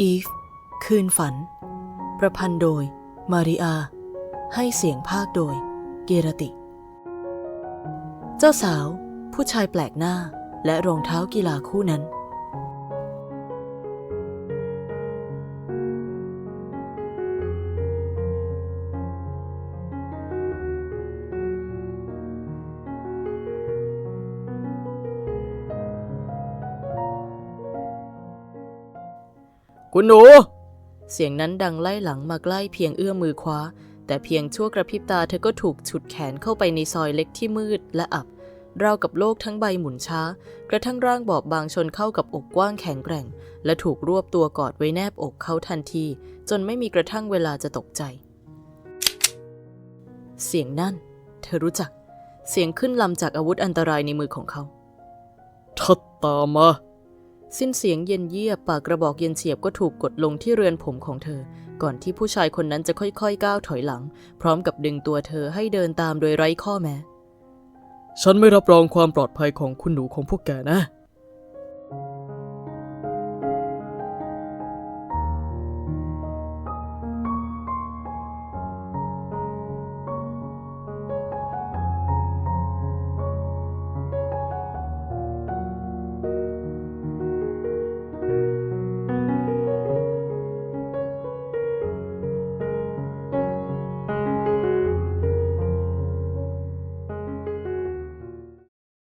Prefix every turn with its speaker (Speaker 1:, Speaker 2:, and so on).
Speaker 1: อีฟ คืนฝัน ประพันธ์โดย มาริอา ให้เสียงภาคโดย เกรติ เจ้าสาว ผู้ชายแปลกหน้าและรองเท้ากีฬาคู่นั้น
Speaker 2: คุณหนู
Speaker 1: เสียงนั้นดังไล่หลังมาใกล้เพียงเอื้อมมือคว้า แต่เพียงชั่วกระพริบตาเธอก็ถูกฉุดแขนเข้าไปในซอยเล็กที่มืดและอับราวกับโลกทั้งใบหมุนช้า กระทั่งร่างบอบบางชนเข้ากับอกกว้างแข็งแกร่ง และถูกรวบตัวกอดไว้แนบอกเขาทันที จนไม่มีกระทั่งเวลาจะตกใจ เสียงนั่น เธอรู้จัก เสียงขึ้นลำจากอาวุธอันตรายในมือของเขา
Speaker 2: ทัดตามมา
Speaker 1: สิ้นเสียงเย็นเยียบปากกระบอกเย็นเฉียบก็ถูกกดลงที่เรือนผมของเธอ ก่อนที่ผู้ชายคนนั้นจะค่อยๆก้าวถอยหลัง พร้อมกับดึงตัวเธอให้เดินตามโดยไร้ข้อแม้
Speaker 2: ฉันไม่รับรองความปลอดภัยของคุณหนูของพวกแกนะ